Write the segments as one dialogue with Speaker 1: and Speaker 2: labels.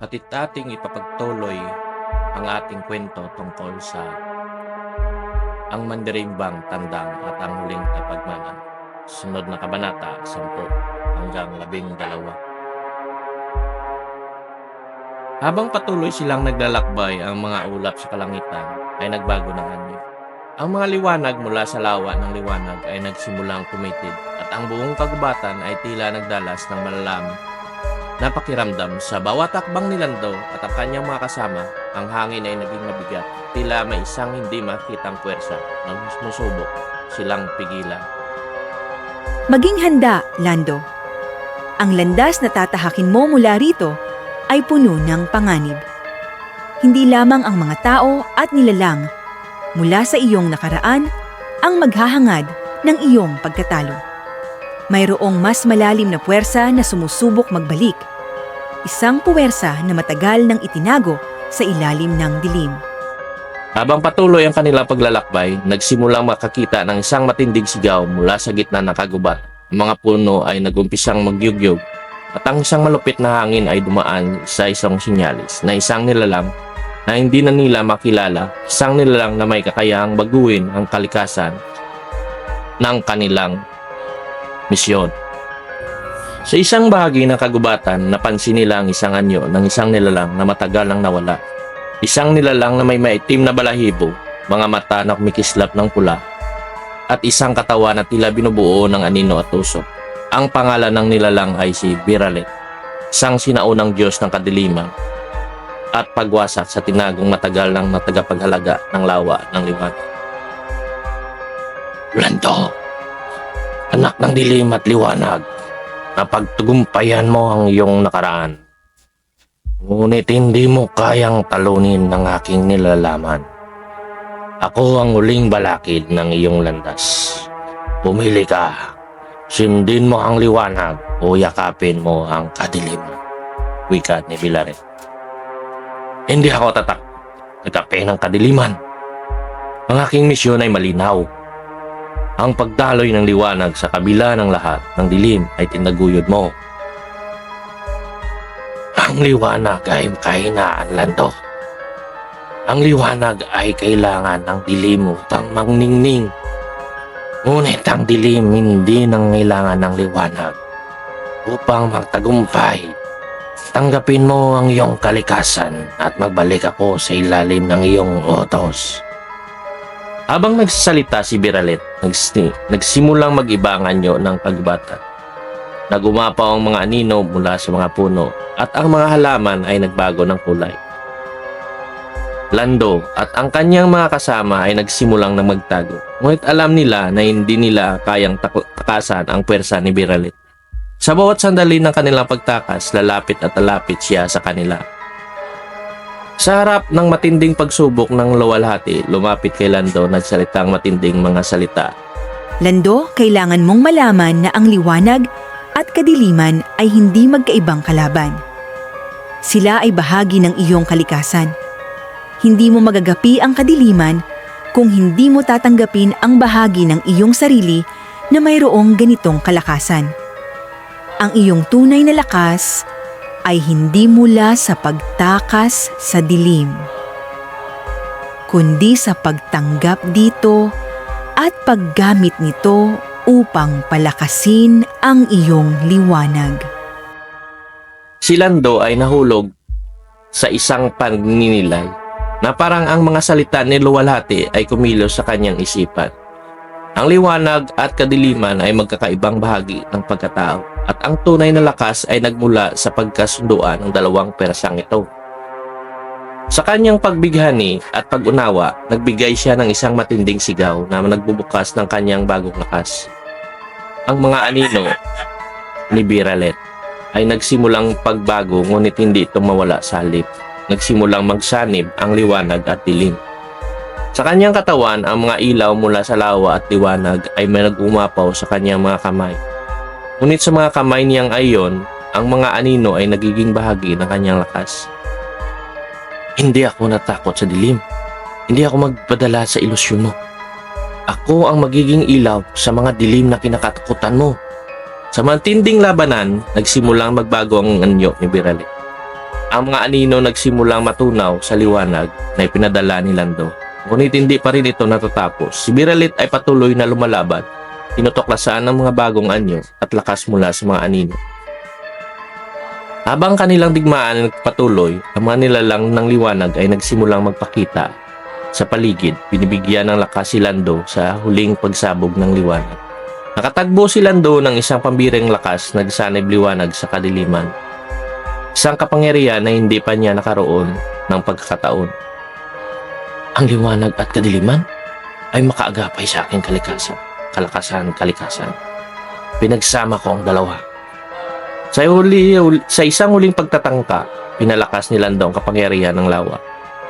Speaker 1: at ating ipapagtuloy ang ating kwento tungkol sa ang mandirimbang tandang at ang huling kapagmanan. Sunod na kabanata, 10 hanggang 12. Habang patuloy silang naglalakbay ang mga ulap sa kalangitan ay nagbago ng anyo. Ang mga liwanag mula sa lawa ng liwanag ay nagsimulang tumitid at ang buong kagubatan ay tila nagdalas ng malalam na pakiramdam sa bawat takbang ni Lando at ang kanyang mga kasama, ang hangin ay naging mabigat. Tila may isang hindi makitang puwersa na musubok silang pigilan.
Speaker 2: Maging handa, Lando. Ang landas na tatahakin mo mula rito ay puno ng panganib. Hindi lamang ang mga tao at nilalang mula sa iyong nakaraan ang maghahangad ng iyong pagkatalo. Mayroong mas malalim na puwersa na sumusubok magbalik. Isang puwersa na matagal nang itinago sa ilalim ng dilim.
Speaker 1: Habang patuloy ang kanilang paglalakbay, nagsimulang makakita ng isang matinding sigaw mula sa gitna ng kagubat. Ang mga puno ay nagumpisang magyugyog at ang isang malupit na hangin ay dumaan sa isang sinyalis na isang nilalang na hindi na nila makilala, isang nilalang na may kakayahang baguhin ang kalikasan ng kanilang misyon. Sa isang bahagi ng kagubatan, napansin nila ang isang anyo ng isang nilalang na matagal nang nawala. Isang nilalang na may maitim na balahibo, mga mata na kumikislap ng pula, at isang katawan na tila binubuo ng anino at usok. Ang pangalan ng nilalang ay si Biralet, isang sinaunang Diyos ng kadiliman at pagwasak sa tinagong matagal ng natagapaghalaga ng lawa ng liwanag. Lando, anak ng dilim at liwanag, napagtugumpayan mo ang iyong nakaraan. Ngunit hindi mo kayang talunin ng aking nilalaman. Ako ang huling balakid ng iyong landas. Pumili ka. Sindin mo ang liwanag o yakapin mo ang kadiliman. Wika ni Bilaret. Hindi ako tatak. Nagkape ng kadiliman. Ang aking misyon ay malinaw. Ang pagdaloy ng liwanag sa kabila ng lahat ng dilim ay tinaguyod mo. Ang liwanag ay kahinaan, Lando. Ang liwanag ay kailangan ng dilim upang magningning. Ngunit ang dilim hindi nangailangan ng liwanag upang magtagumpay. Tanggapin mo ang iyong kalikasan at magbalik ako sa ilalim ng iyong utos. Habang nagsasalita si Biralet, nagsi- nagsimulang mag-iba ang anyo ng pagbata. Nagumapaw ang mga anino mula sa mga puno at ang mga halaman ay nagbago ng kulay. Lando at ang kanyang mga kasama ay nagsimulang na magtago. Ngunit alam nila na hindi nila kayang tak- takasan ang pwersa ni Biralet. Sa bawat sandali ng kanilang pagtakas, lalapit at lalapit siya sa kanila. Sa harap ng matinding pagsubok ng luwalhati, lumapit kay Lando nagsalitang matinding mga salita.
Speaker 2: Lando, kailangan mong malaman na ang liwanag at kadiliman ay hindi magkaibang kalaban. Sila ay bahagi ng iyong kalikasan. Hindi mo magagapi ang kadiliman kung hindi mo tatanggapin ang bahagi ng iyong sarili na mayroong ganitong kalakasan. Ang iyong tunay na lakas ay hindi mula sa pagtakas sa dilim, kundi sa pagtanggap dito at paggamit nito upang palakasin ang iyong liwanag.
Speaker 1: Si Lando ay nahulog sa isang pagninilay na parang ang mga salita ni Luwalhati ay kumilos sa kanyang isipan. Ang liwanag at kadiliman ay magkakaibang bahagi ng pagkatao at ang tunay na lakas ay nagmula sa pagkasunduan ng dalawang persang ito. Sa kanyang pagbighani at pag-unawa, nagbigay siya ng isang matinding sigaw na nagbubukas ng kanyang bagong lakas. Ang mga anino ni Biralet ay nagsimulang pagbago ngunit hindi ito mawala sa halip. Nagsimulang magsanib ang liwanag at dilim. Sa kanyang katawan, ang mga ilaw mula sa lawa at liwanag ay may nagumapaw sa kanyang mga kamay. Ngunit sa mga kamay niyang ayon, ang mga anino ay nagiging bahagi ng kanyang lakas. Hindi ako natakot sa dilim. Hindi ako magpadala sa ilusyon mo. Ako ang magiging ilaw sa mga dilim na kinakatakutan mo. Sa matinding labanan, nagsimulang magbago ang anyo ni Birale. Ang mga anino nagsimulang matunaw sa liwanag na ipinadala ni Lando. Ngunit hindi pa rin ito natatapos. Si Biralit ay patuloy na lumalaban. Tinutuklasan ng mga bagong anyo at lakas mula sa mga anino. Habang kanilang digmaan ay nagpatuloy, ang mga nilalang ng liwanag ay nagsimulang magpakita sa paligid, binibigyan ng lakas si Lando sa huling pagsabog ng liwanag. Nakatagbo si Lando ng isang pambireng lakas na sanib liwanag sa kadiliman. Isang kapangyarihan na hindi pa niya nakaroon ng pagkakataon. Ang liwanag at kadiliman ay makaagapay sa aking kalikasan, kalakasan, kalikasan. Pinagsama ko ang dalawa. Sa, huli, sa isang huling pagtatangka, pinalakas ni Lando ang kapangyarihan ng lawa,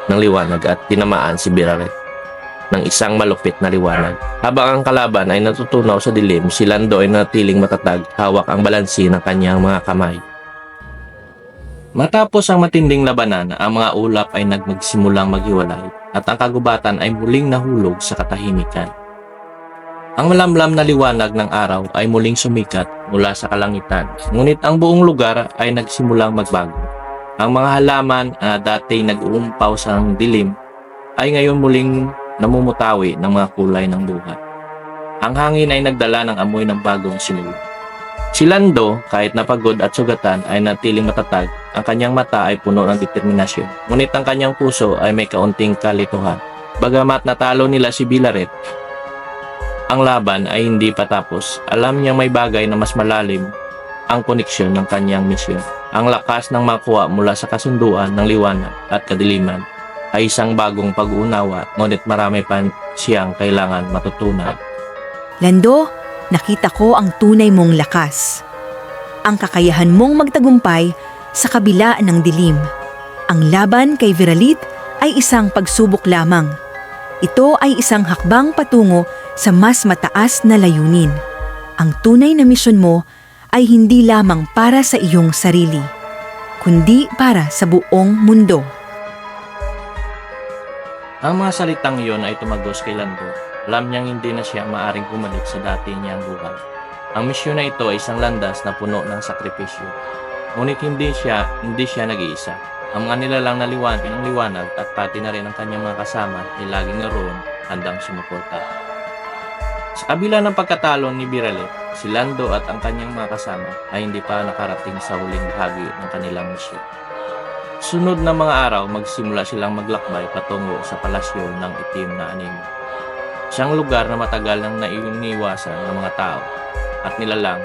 Speaker 1: ng liwanag at tinamaan si Biraret ng isang malupit na liwanag. Habang ang kalaban ay natutunaw sa dilim, si Lando ay natiling matatag, hawak ang balansi ng kanyang mga kamay. Matapos ang matinding labanan, ang mga ulap ay nagmagsimulang maghiwalay at ang kagubatan ay muling nahulog sa katahimikan. Ang malamlam na liwanag ng araw ay muling sumikat mula sa kalangitan, ngunit ang buong lugar ay nagsimulang magbago. Ang mga halaman na dati nag-uumpaw sa dilim ay ngayon muling namumutawi ng mga kulay ng buhay. Ang hangin ay nagdala ng amoy ng bagong simula. Si Lando, kahit napagod at sugatan, ay natiling matatag. Ang kanyang mata ay puno ng determinasyon. Ngunit ang kanyang puso ay may kaunting kalituhan. Bagamat natalo nila si Bilaret, ang laban ay hindi pa tapos. Alam niyang may bagay na mas malalim ang koneksyon ng kanyang misyon. Ang lakas ng makuha mula sa kasunduan ng liwanag at kadiliman ay isang bagong pag-uunawa ngunit marami pa siyang kailangan matutunan.
Speaker 2: Lando, nakita ko ang tunay mong lakas. Ang kakayahan mong magtagumpay sa kabila ng dilim. Ang laban kay Viralit ay isang pagsubok lamang. Ito ay isang hakbang patungo sa mas mataas na layunin. Ang tunay na misyon mo ay hindi lamang para sa iyong sarili, kundi para sa buong mundo.
Speaker 1: Ang mga salitang iyon ay tumagos kay Lando. Alam niyang hindi na siya maaring bumalik sa dati niyang buhay. Ang misyon na ito ay isang landas na puno ng sakripisyo. Ngunit hindi siya, hindi siya nag-iisa. Ang mga nilalang na liwan, ng liwanag at pati na rin ang kanyang mga kasama ay laging naroon handang sumuporta. Sa kabila ng pagkatalo ni Birale, si Lando at ang kanyang mga kasama ay hindi pa nakarating sa huling bahagi ng kanilang misyon. Sunod na mga araw, magsimula silang maglakbay patungo sa palasyo ng itim na animo. Siyang lugar na matagal nang nainiwasan ng mga tao at nilalang.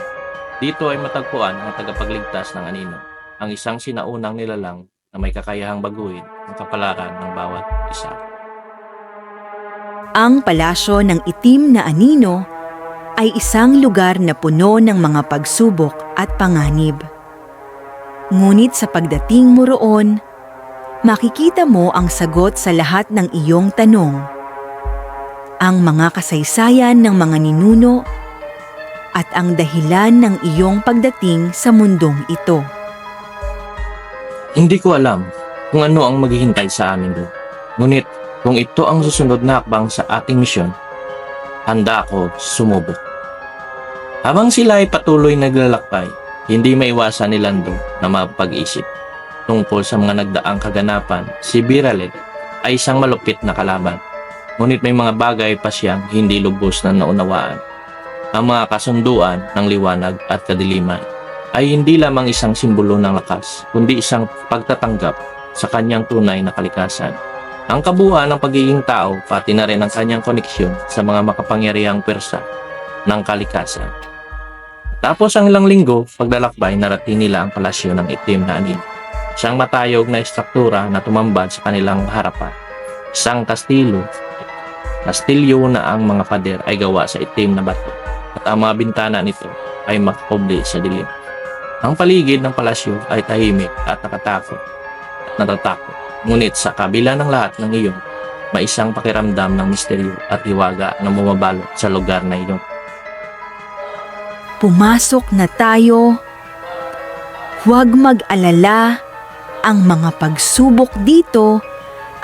Speaker 1: Dito ay matagpuan ang tagapagligtas ng anino, ang isang sinaunang nilalang na may kakayahang baguhin ang kapalaran ng bawat isa.
Speaker 2: Ang palasyo ng itim na anino ay isang lugar na puno ng mga pagsubok at panganib. Ngunit sa pagdating mo roon, makikita mo ang sagot sa lahat ng iyong tanong. Ang mga kasaysayan ng mga ninuno at ang dahilan ng iyong pagdating sa mundong ito.
Speaker 1: Hindi ko alam kung ano ang maghihintay sa amin doon. Ngunit kung ito ang susunod na hakbang sa ating misyon, handa ako sumubok. Habang sila ay patuloy naglalakbay, hindi maiwasan ni Lando na mapag-isip. Tungkol sa mga nagdaang kaganapan, si Biralet ay isang malupit na kalaban. Ngunit may mga bagay pa siyang hindi lubos na naunawaan. Ang mga kasunduan ng liwanag at kadiliman ay hindi lamang isang simbolo ng lakas, kundi isang pagtatanggap sa kanyang tunay na kalikasan. Ang kabuuan ng pagiging tao, pati na rin ang kanyang koneksyon sa mga makapangyarihang pwersa ng kalikasan. Tapos ang ilang linggo, paglalakbay, narating nila ang palasyo ng itim na anino. Isang matayog na estruktura na tumambad sa kanilang harapan. Isang kastilo. Kastilyo na ang mga pader ay gawa sa itim na bato at ang mga bintana nito ay makakobli sa dilim. Ang paligid ng palasyo ay tahimik at nakatakot at natatakot. Ngunit sa kabila ng lahat ng iyon, may isang pakiramdam ng misteryo at hiwaga na bumabalot sa lugar na iyon.
Speaker 2: Pumasok na tayo. Huwag mag-alala. Ang mga pagsubok dito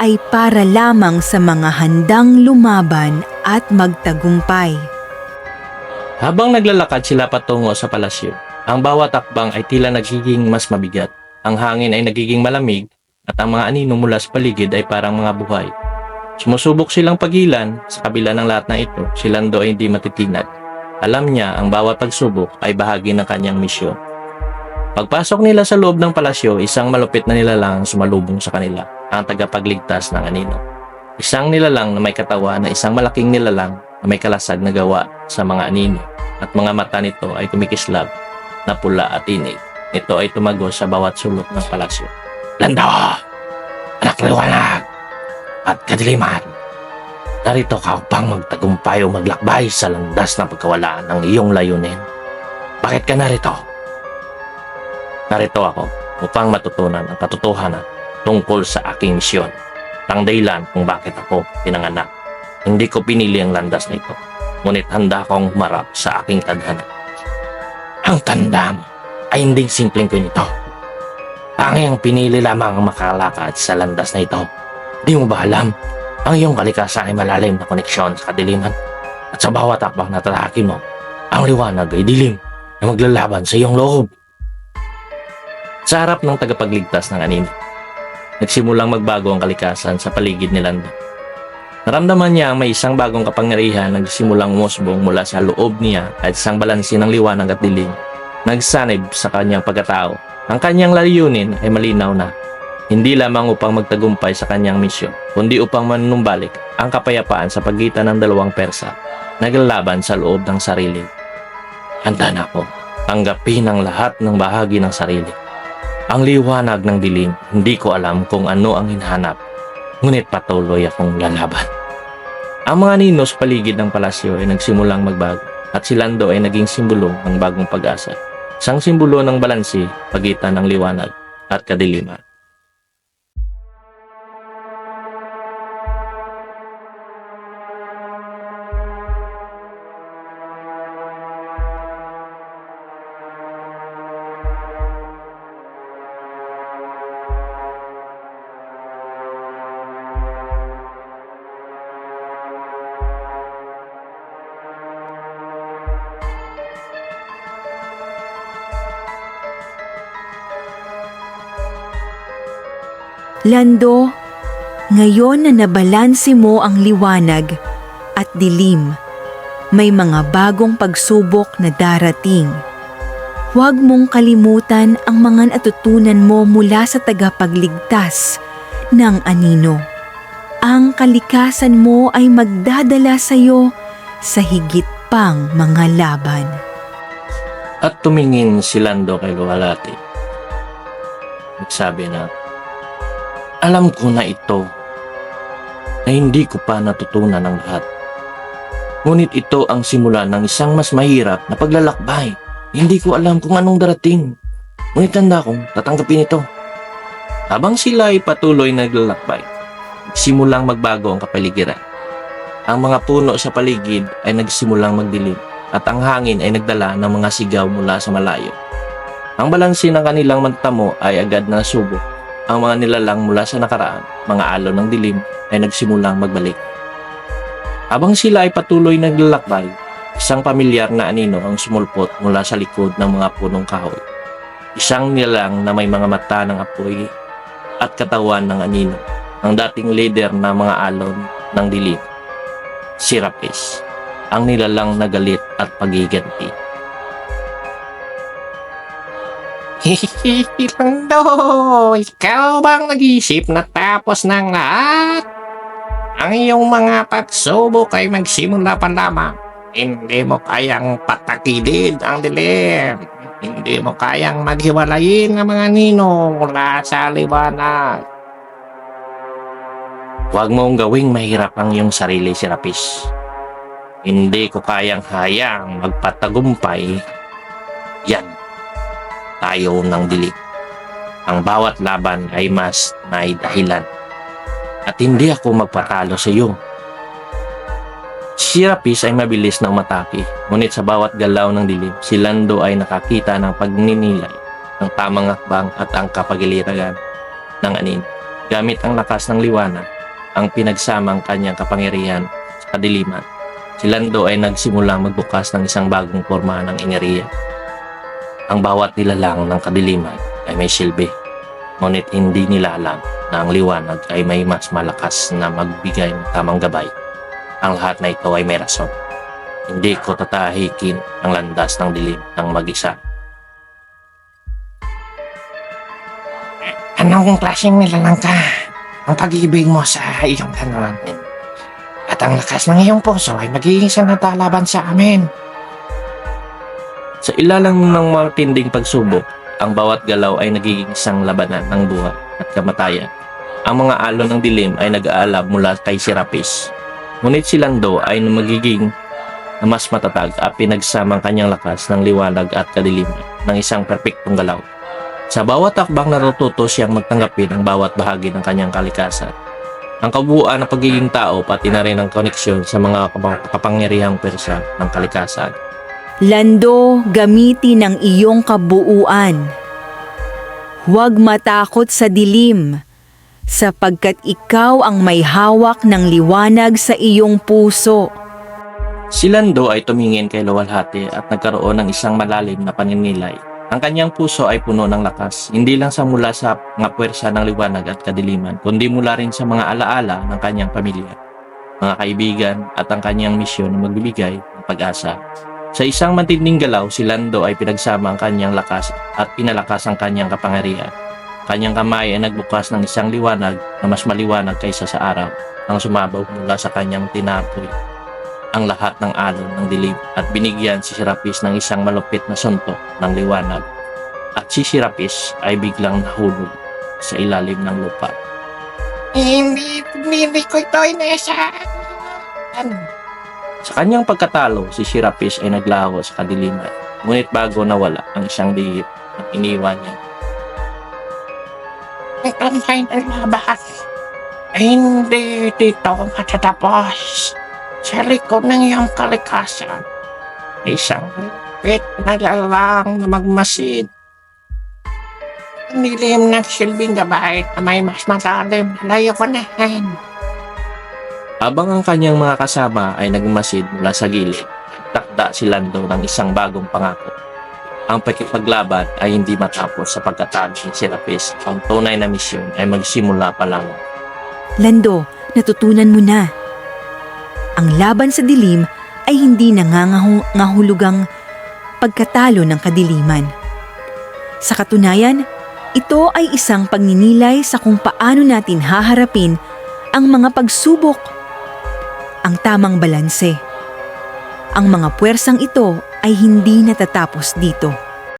Speaker 2: ay para lamang sa mga handang lumaban at magtagumpay.
Speaker 1: Habang naglalakad sila patungo sa palasyo, ang bawat akbang ay tila nagiging mas mabigat. ang hangin ay nagiging malamig at ang mga anino mula sa paligid ay parang mga buhay. Sumusubok silang pagilan sa kabila ng lahat na ito, si Lando ay hindi matitinag. Alam niya ang bawat pagsubok ay bahagi ng kanyang misyon. Pagpasok nila sa loob ng palasyo, isang malupit na nilalang ang sumalubong sa kanila, ang tagapagligtas ng anino. Isang nilalang na may katawan na isang malaking nilalang na may kalasag na gawa sa mga anino at mga mata nito ay kumikislab na pula at inig. Ito ay tumagos sa bawat sulok ng palasyo. Lando! Anak liwanag! At kadiliman! Narito ka upang magtagumpay o maglakbay sa landas ng pagkawalaan ng iyong layunin. Bakit ka narito? Narito ako upang matutunan ang katotohanan tungkol sa aking misyon. Ang dahilan kung bakit ako pinanganak. Hindi ko pinili ang landas na ito. Ngunit handa akong humarap sa aking tadhana. Ang tanda mo ay hindi simpleng ganito. Tanging pinili lamang ang makalakad sa landas na ito. Di mo ba alam? Ang iyong kalikasan ay malalim na koneksyon sa kadiliman. At sa bawat akbang na tatahakin mo, ang liwanag ay dilim na maglalaban sa iyong loob. Sa harap ng tagapagligtas ng anino, nagsimulang magbago ang kalikasan sa paligid ni Lando. Naramdaman niya ang may isang bagong kapangyarihan na nagsimulang umusbong mula sa loob niya at isang balansi ng liwanag at dilim. Nagsanib sa kanyang pagkatao. Ang kanyang layunin ay malinaw na. Hindi lamang upang magtagumpay sa kanyang misyon, kundi upang manunumbalik ang kapayapaan sa pagitan ng dalawang persa naglalaban sa loob ng sarili. Handa na ako. Tanggapin ang lahat ng bahagi ng sarili. Ang liwanag ng dilim, hindi ko alam kung ano ang hinahanap. Ngunit patuloy akong lalaban. Ang mga ninos paligid ng palasyo ay nagsimulang magbago at si Lando ay naging simbolo ng bagong pag-asa. Isang simbolo ng balansi pagitan ng liwanag at kadiliman.
Speaker 2: Lando, ngayon na nabalanse mo ang liwanag at dilim, may mga bagong pagsubok na darating. Huwag mong kalimutan ang mga natutunan mo mula sa tagapagligtas ng anino. Ang kalikasan mo ay magdadala sa iyo sa higit pang mga laban.
Speaker 1: At tumingin si Lando kay Luwalhati. Nagsabi na, Alam ko na ito na hindi ko pa natutunan ang lahat. Ngunit ito ang simula ng isang mas mahirap na paglalakbay. Hindi ko alam kung anong darating. Ngunit tanda kong tatanggapin ito. Habang sila ay patuloy naglalakbay, simulang magbago ang kapaligiran. Ang mga puno sa paligid ay nagsimulang magdilim at ang hangin ay nagdala ng mga sigaw mula sa malayo. Ang balansi ng kanilang mantamo ay agad na subo. Ang mga nilalang mula sa nakaraan, mga alon ng dilim, ay nagsimulang magbalik. Habang sila ay patuloy naglalakbay, isang pamilyar na anino ang sumulpot mula sa likod ng mga punong kahoy. Isang nilalang na may mga mata ng apoy at katawan ng anino, ang dating leader ng mga alon ng dilim. Si Rapis, ang nilalang na galit at pagiganti.
Speaker 3: Lando, ikaw bang nag-isip na tapos ng lahat? Ang iyong mga pagsubok ay magsimula pa lamang. Hindi mo kayang patakilid ang dilim. Hindi mo kayang maghiwalayin ang mga ninong mula sa liwanag.
Speaker 1: Huwag mong gawing mahirap ang iyong sarili, si Rapis. Hindi ko kayang hayang magpatagumpay. Yan. Tayo ng dilim. Ang bawat laban ay mas may dahilan. At hindi ako magpatalo sa iyo. Si Rapis ay mabilis na umatake, ngunit sa bawat galaw ng dilim, si Lando ay nakakita ng pagninilay ng tamang akbang at ang kapagiliran ng anin. Gamit ang lakas ng liwanag, ang pinagsamang kanyang kapangyarihan sa kadiliman. Si Lando ay nagsimulang magbukas ng isang bagong forma ng ineriya. Ang bawat nilalang ng kadiliman ay may silbi. Ngunit hindi nila alam na ang liwanag ay may mas malakas na magbigay ng tamang gabay. Ang lahat na ito ay may rason. Hindi ko tatahikin ang landas ng dilim ng mag-isa.
Speaker 3: Anong klaseng nilalang ka? Ang pag-ibig mo sa iyong kanuan. At ang lakas ng iyong puso ay magiging sanatalaban sa amin.
Speaker 1: Sa ilalang ng mga tinding pagsubok, ang bawat galaw ay nagiging isang labanan ng buhay at kamatayan. Ang mga alon ng dilim ay nag-aalab mula kay Serapis. Ngunit si Lando ay magiging na mas matatag at pinagsamang kanyang lakas ng liwanag at kadiliman ng isang perpektong galaw. Sa bawat akbang natututo siyang magtanggapin ang bawat bahagi ng kanyang kalikasan. Ang kabuuan ng pagiging tao pati na rin ang koneksyon sa mga kapang- kapangyarihang persa ng kalikasan.
Speaker 2: Lando, gamitin ang iyong kabuuan. Huwag matakot sa dilim, sapagkat ikaw ang may hawak ng liwanag sa iyong puso.
Speaker 1: Si Lando ay tumingin kay Luwalhati at nagkaroon ng isang malalim na paninilay. Ang kanyang puso ay puno ng lakas, hindi lang sa mula sa mga puwersa ng liwanag at kadiliman, kundi mula rin sa mga alaala ng kanyang pamilya, mga kaibigan at ang kanyang misyon na magbibigay ng pag-asa. Sa isang matinding galaw, si Lando ay pinagsama ang kanyang lakas at pinalakas ang kanyang kapangyarihan. Kanyang kamay ay nagbukas ng isang liwanag na mas maliwanag kaysa sa araw, ang sumabaw mula sa kanyang tinapoy ang lahat ng alon ng dilim at binigyan si Serapis ng isang malupit na suntok ng liwanag. At si Serapis ay biglang nahulog sa ilalim ng lupa.
Speaker 3: Hindi, hindi ko ito inaasahan.
Speaker 1: Sa kanyang pagkatalo, si Serapis ay naglaho sa kadiliman. Ngunit bago nawala ang isang dihit at iniwan niya.
Speaker 3: Ang final laban ay hindi dito matatapos. Sa likod ng iyong kalikasan, isang pit na lalang na magmasid. Ang dilim ng silbing gabay na may mas malalim na layunin.
Speaker 1: Habang ang kanyang mga kasama ay nagmasid mula sa gilid, takda si Lando ng isang bagong pangako. Ang pakipaglaban ay hindi matapos sa pagkatalo ni Serapis. Ang tunay na misyon ay magsimula pa lang.
Speaker 2: Lando, natutunan mo na. Ang laban sa dilim ay hindi nangangahulugang pagkatalo ng kadiliman. Sa katunayan, ito ay isang pagninilay sa kung paano natin haharapin ang mga pagsubok. Ang tamang balanse. Ang mga puwersang ito ay hindi natatapos dito.